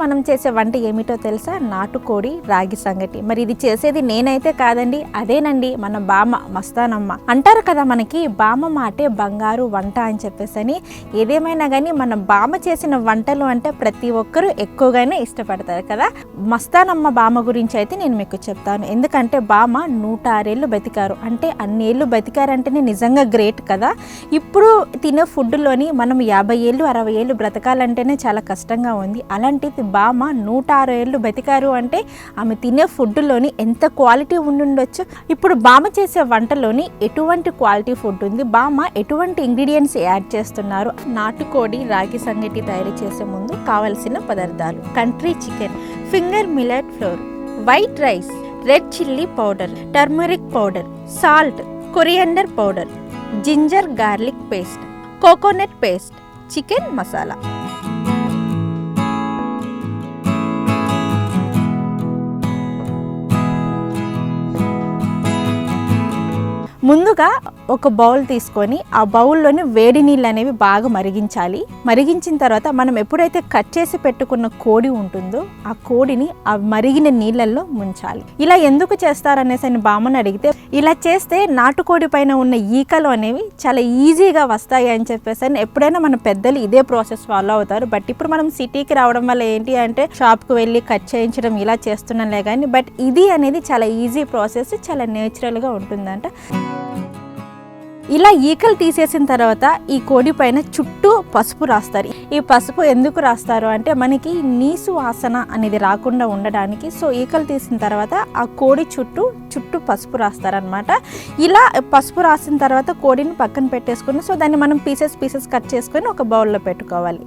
మనం చేసే వంట ఏమిటో తెలుసా? నాటుకోడి రాగి సంగటి. మరి ఇది చేసేది నేనైతే కాదండి అదేనండి మన బామ మస్తానమ్మ. అంటారు కదా మనకి బామ మాటే బంగారు వంట అని చెప్పేసి అని. ఏదేమైనా కానీ మన బామ చేసిన వంటలు అంటే ప్రతి ఒక్కరూ ఎక్కువగానే ఇష్టపడతారు కదా. మస్తానమ్మ బామ గురించి అయితే నేను మీకు చెప్తాను. ఎందుకంటే బామ నూట ఆరేళ్ళు బతికారు. అంటే అన్ని ఏళ్ళు బతికారంటేనే నిజంగా గ్రేట్ కదా. ఇప్పుడు తినే ఫుడ్లోని మనం యాభై ఏళ్ళు అరవై ఏళ్ళు బ్రతకాలంటేనే చాలా కష్టంగా ఉంది. అలాంటిది బామ్మ నూట ఆరు ఏళ్ళు బతికారు అంటే ఆమె తినే ఫుడ్లోని ఎంత క్వాలిటీ ఉండుండొచ్చు? ఇప్పుడు బామ్మ చేసే వంటలోని ఎటువంటి క్వాలిటీ ఫుడ్ ఉంది? బామ్మ ఎటువంటి ఇంగ్రీడియంట్స్ యాడ్ చేస్తున్నారు? నాటుకోడి రాగి సంగటి తయారు చేసే ముందు కావలసిన పదార్థాలు. Country chicken finger millet flour white rice red chilli powder turmeric powder salt coriander powder ginger garlic paste coconut paste chicken masala. 문누가 ఒక బౌల్ తీసుకొని ఆ బౌల్లోని వేడి నీళ్ళు అనేవి బాగా మరిగించాలి. మరిగించిన తర్వాత మనం ఎప్పుడైతే కట్ చేసి పెట్టుకున్న కోడి ఉంటుందో ఆ కోడిని ఆ మరిగిన నీళ్ళల్లో ముంచాలి. ఇలా ఎందుకు చేస్తారనేసి అని బామ్మని అడిగితే ఇలా చేస్తే నాటుకోడి పైన ఉన్న ఈకలు అనేవి చాలా ఈజీగా వస్తాయి అని చెప్పేసి అని ఎప్పుడైనా మన పెద్దలు ఇదే ప్రాసెస్ ఫాలో అవుతారు. బట్ ఇప్పుడు మనం సిటీకి రావడం వల్ల ఏంటి అంటే షాప్కి వెళ్ళి కట్ చేయించడం ఇలా చేస్తున్నాంలే కానీ బట్ ఇది అనేది చాలా ఈజీ ప్రాసెస్ చాలా నేచురల్గా ఉంటుందంట. ఇలా ఈకలు తీసేసిన తర్వాత ఈ కోడి పైన చుట్టూ పసుపు రాస్తారు. ఈ పసుపు ఎందుకు రాస్తారు అంటే మనకి నీసు వాసన అనేది రాకుండా ఉండడానికి. సో ఈకలు తీసిన తర్వాత ఆ కోడి చుట్టూ చుట్టూ పసుపు రాస్తారనమాట ఇలా పసుపు రాసిన తర్వాత కోడిని పక్కన పెట్టేసుకుని సో దాన్ని మనం పీసెస్ పీసెస్ కట్ చేసుకొని ఒక బౌల్లో పెట్టుకోవాలి.